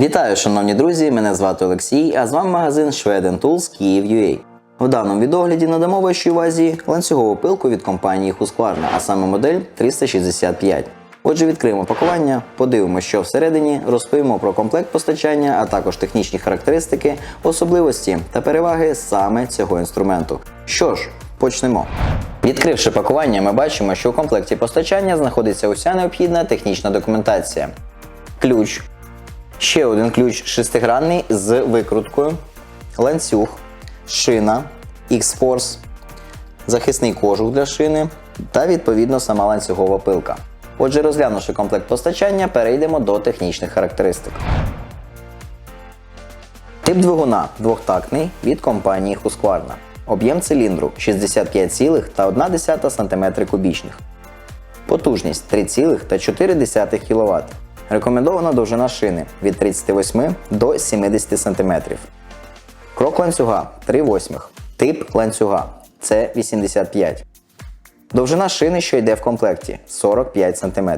Вітаю, шановні друзі! Мене звати Олексій, а з вами магазин Schweden Tools Kyiv.ua. В даному відогляді надамо вашій увазі ланцюгову пилку від компанії Husqvarna, а саме модель 365. Отже, відкриємо пакування, подивимося, що всередині, розповімо про комплект постачання, а також технічні характеристики, особливості та переваги саме цього інструменту. Що ж, почнемо. Відкривши пакування, ми бачимо, що у комплекті постачання знаходиться уся необхідна технічна документація. Ключ, Ще один ключ шестигранний з викруткою, ланцюг, шина, X-Force, захисний кожух для шини та відповідно сама ланцюгова пилка. Отже, розглянувши комплект постачання, перейдемо до технічних характеристик. Тип двигуна двохтактний від компанії Husqvarna. Об'єм циліндру 65,1 см кубічних. Потужність 3,4 кВт. Рекомендована довжина шини від 38 до 70 см. Крок ланцюга 3 восьмих. Тип ланцюга це 85. Довжина шини, що йде в комплекті 45 см.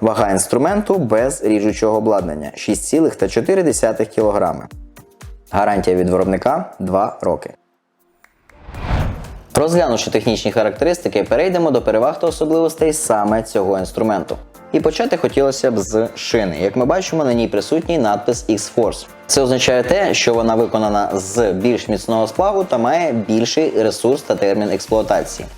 Вага інструменту без ріжучого обладнання 6,4 кг. Гарантія від виробника 2 роки. Розглянувши технічні характеристики, перейдемо до переваг та особливостей саме цього інструменту. І почати хотілося б з шини. Як ми бачимо, на ній присутній надпис X-Force. Це означає те, що вона виконана з більш міцного сплаву та має більший ресурс та термін експлуатації.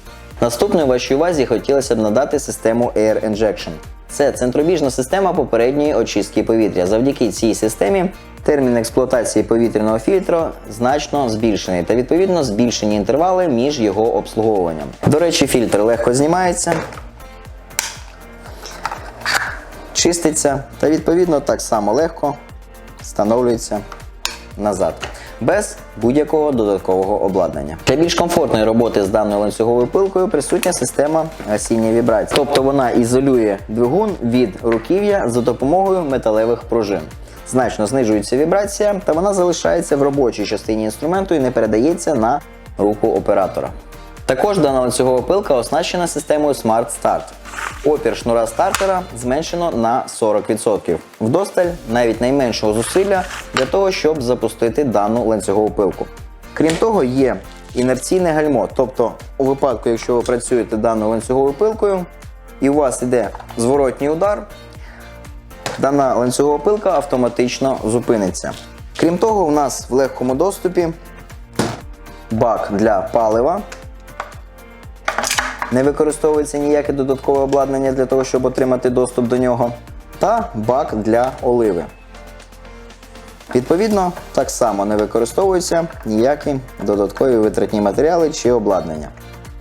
Наступною вашій увазі хотілося б надати систему Air Injection. Це центробіжна система попередньої очистки повітря. Завдяки цій системі термін експлуатації повітряного фільтру значно збільшений та відповідно збільшені інтервали між його обслуговуванням. До речі, фільтр легко знімається, чиститься та відповідно так само легко встановлюється назад. Без будь-якого додаткового обладнання. Для більш комфортної роботи з даною ланцюговою пилкою присутня система гасіння вібрацій. Тобто вона ізолює двигун від руків'я за допомогою металевих пружин. Значно знижується вібрація, та вона залишається в робочій частині інструменту і не передається на руку оператора. Також дана ланцюгова пилка оснащена системою Smart Start. Опір шнура стартера зменшено на 40%. Вдосталь навіть найменшого зусилля для того, щоб запустити дану ланцюгову пилку. Крім того, є інерційне гальмо, тобто у випадку, якщо ви працюєте даною ланцюговою пилкою і у вас йде зворотній удар, дана ланцюгова пилка автоматично зупиниться. Крім того, у нас в легкому доступі бак для палива. Не використовується ніяке додаткове обладнання для того, щоб отримати доступ до нього. Та бак для оливи. Відповідно, так само не використовуються ніякі додаткові витратні матеріали чи обладнання.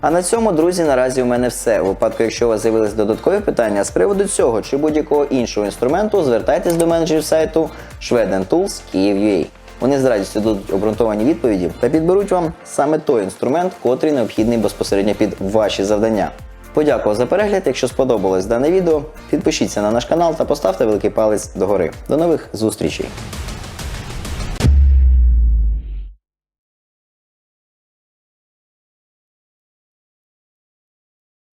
А на цьому, друзі, наразі у мене все. У випадку, якщо у вас з'явились додаткові питання з приводу цього чи будь-якого іншого інструменту, звертайтесь до менеджерів сайту Schweden Tools Kyiv.ua. Вони з радістю дадуть обґрунтовані відповіді та підберуть вам саме той інструмент, котрий необхідний безпосередньо під ваші завдання. Подякував за перегляд. Якщо сподобалось дане відео, підпишіться на наш канал та поставте великий палець догори. До нових зустрічей!